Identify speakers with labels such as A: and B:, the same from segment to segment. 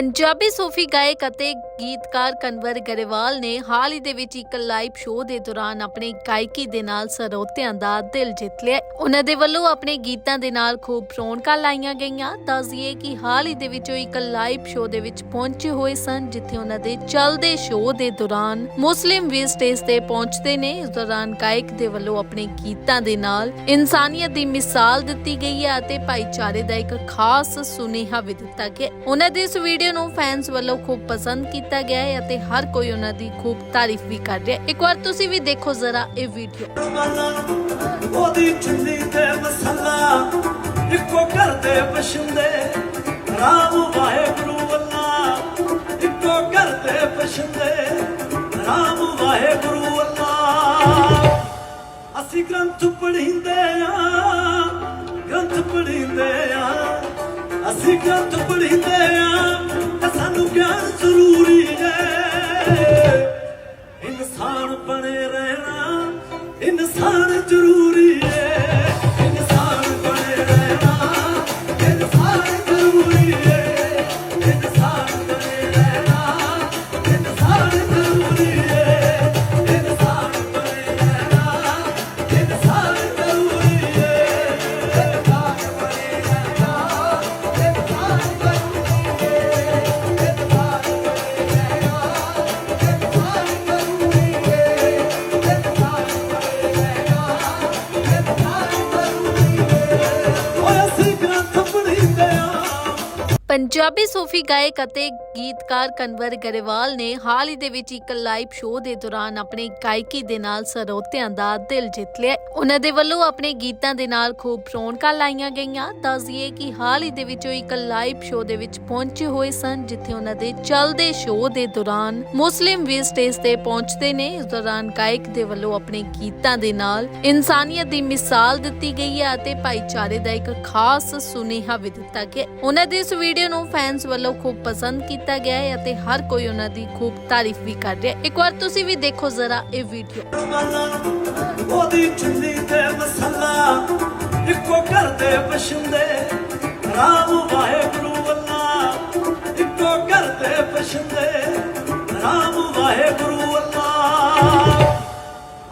A: ਪੰਜਾਬੀ ਸੂਫੀ ਗਾਇਕ ਅਤੇ ਗੀਤਕਾਰ ਕਨਵਰ ਗਰੇਵਾਲ ਨੇ ਹਾਲ ਹੀ ਦੇ ਵਿੱਚ ਇੱਕ ਲਾਈਵ ਸ਼ੋਅ ਦੇ ਦੌਰਾਨ ਆਪਣੀ ਗਾਇਕੀ ਦੇ ਨਾਲ ਸਰੋਤਿਆਂ ਦਾ ਦਿਲ ਜਿੱਤ ਲਿਆ। ਉਹਨਾਂ ਦੇ ਵੱਲੋਂ ਆਪਣੇ ਗੀਤਾਂ ਦੇ ਨਾਲ ਖੂਬ ਰੌਣਕਾਂ ਲਾਈਆਂ ਗਈਆਂ। ਦੱਸਦੀਏ ਕਿ ਹਾਲ ਹੀ ਦੇ ਵਿੱਚ ਉਹ ਇੱਕ ਲਾਈਵ ਸ਼ੋਅ ਦੇ ਵਿੱਚ ਪਹੁੰਚੇ ਹੋਏ ਸਨ, ਜਿੱਥੇ ਉਹਨਾਂ ਦੇ ਚੱਲਦੇ ਸ਼ੋਅ ਦੇ ਦੌਰਾਨ ਮੁਸਲਿਮ ਵੀ ਸਟੇਜ ਤੇ ਪਹੁੰਚਦੇ ਨੇ। ਇਸ ਦੌਰਾਨ ਗਾਇਕ ਦੇ ਵੱਲੋਂ ਆਪਣੇ ਗੀਤਾਂ ਦੇ ਨਾਲ ਇਨਸਾਨੀਅਤ ਦੀ ਮਿਸਾਲ ਦਿੱਤੀ ਗਈ ਹੈ ਅਤੇ ਭਾਈਚਾਰੇ ਦਾ ਇੱਕ ਖਾਸ ਸੁਨੇਹਾ ਵੀ ਦਿੱਤਾ ਗਿਆ। ਉਹਨਾਂ ਦੇ ਇਸ ਵੀਡੀਓ ਨੂੰ ਫੈਨਸ ਵੱਲੋਂ ਖੂਬ ਪਸੰਦ ਕੀਤਾ ਗਿਆ ਹੈ ਅਤੇ ਹਰ ਕੋਈ ਉਹਨਾਂ ਦੀ ਖੂਬ ਤਾਰੀਫ ਵੀ ਕਰ ਰਿਹਾ ਹੈ। ਇੱਕ ਵਾਰ ਤੁਸੀਂ ਵੀ ਦੇਖੋ ਜ਼ਰਾ ਇਹ ਵੀਡੀਓ
B: ਉਹਦੀ ਚੁੰਨੀ ਤੇ ਮਸਲਾ, ਇੱਕੋ ਘਰ ਦੇ ਰਾਮ ਵਾਹਿਗੁਰੂ ਅੱਲਾ ਇੱਕੋ ਘਰ ਦੇ ਰਾਮ ਵਾਹਿਗੁਰੂ ਅੱਲਾ ਅਸੀਂ ਗ੍ਰੰਥ ਪੜ੍ਹੀਂਦੇ ਆ ਗ੍ਰੰਥ ਪੜ੍ਹੀਂਦੇ ਆ ਅਸੀਂ ਗ੍ਰੰਥ ਪੜ੍ਹੀਂਦੇ ਆ ਤੇ ਸਾਨੂੰ ਗਿਆਨ ਜ਼ਰੂਰੀ ਹੈ। ਇਨਸਾਨ ਬਣੇ ਰਹਿਣਾ ਇਨਸਾਨ ਜ਼ਰੂਰੀ
A: ਪੰਜਾਬੀ ਸੂਫੀ ਗਾਇਕ ਅਤੇ ਗੀਤਕਾਰ ਕਨਵਰ ਗਰੇਵਾਲ ਨੇ ਹਾਲ ਹੀ ਦੇ ਵਿੱਚ ਇੱਕ ਲਾਈਵ ਸ਼ੋਅ ਦੇ ਦੌਰਾਨ ਆਪਣੀ ਗਾਇਕੀ ਦੇ ਨਾਲ ਸਰੋਤਿਆਂ ਦਾ ਦਿਲ ਜਿੱਤ ਲਿਆ। ਉਹਨਾਂ ਦੇ ਵੱਲੋਂ ਆਪਣੇ ਗੀਤਾਂ ਦੇ ਨਾਲ ਖੂਬ ਰੌਣਕਾਂ ਲਾਈਆਂ ਗਈਆਂ। ਦੱਸਦੀਏ ਕਿ ਹਾਲ ਹੀ ਦੇ ਵਿੱਚ ਉਹ ਇੱਕ ਲਾਈਵ ਸ਼ੋਅ ਦੇ ਵਿੱਚ ਪਹੁੰਚੇ ਹੋਏ ਸਨ, ਜਿੱਥੇ ਉਹਨਾਂ ਦੇ ਚੱਲਦੇ ਸ਼ੋਅ ਦੇ ਦੌਰਾਨ ਮੁਸਲਿਮ ਵੀ ਸਟੇਜ ਤੇ ਪਹੁੰਚਦੇ ਨੇ। ਇਸ ਦੌਰਾਨ ਗਾਇਕ ਦੇ ਵੱਲੋਂ ਆਪਣੇ ਗੀਤਾਂ ਦੇ ਨਾਲ ਇਨਸਾਨੀਅਤ ਦੀ ਮਿਸਾਲ ਦਿੱਤੀ ਗਈ ਹੈ ਅਤੇ ਭਾਈਚਾਰੇ ਦਾ ਇੱਕ ਖਾਸ ਸੁਨੇਹਾ ਵੀ ਦਿੱਤਾ ਗਿਆ। ਉਹਨਾਂ ਦੇ ਇਸ ਵੀਡੀਓ ਨੂੰ ਫੈਨਸ ਵੱਲੋਂ ਖੂਬ ਪਸੰਦ ਕੀਤਾ ਗਿਆ ਹੈ ਅਤੇ ਹਰ ਕੋਈ ਉਹਨਾਂ ਦੀ ਖੂਬ ਤਾਰੀਫ ਵੀ ਕਰ ਰਿਹਾ ਹੈ। ਇੱਕ ਵਾਰ ਤੁਸੀਂ ਵੀ ਦੇਖੋ ਜ਼ਰਾ ਇਹ ਵੀਡੀਓ
B: ਉਹਦੀ ਚੁੰਨੀ ਤੇ ਮਸਲਾ, ਇੱਕੋ ਘਰ ਦੇ ਰਾਮ ਵਾਹਿਗੁਰੂ ਅੱਲਾ ਇੱਕੋ ਘਰ ਦੇ ਰਾਮ ਵਾਹਿਗੁਰੂ ਅੱਲਾ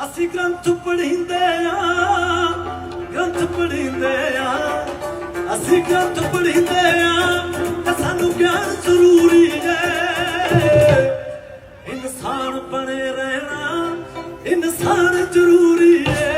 B: ਅਸੀਂ ਗ੍ਰੰਥ ਪੜ੍ਹੀਂਦੇ ਆ ਗ੍ਰੰਥ ਪੜ੍ਹੀਂਦੇ ਆ ਅਸੀਂ ਗ੍ਰੰਥ ਪੜ੍ਹੀਂਦੇ ਰਹਿਣਾ ਇਨਸਾਨ ਜ਼ਰੂਰੀ ਏ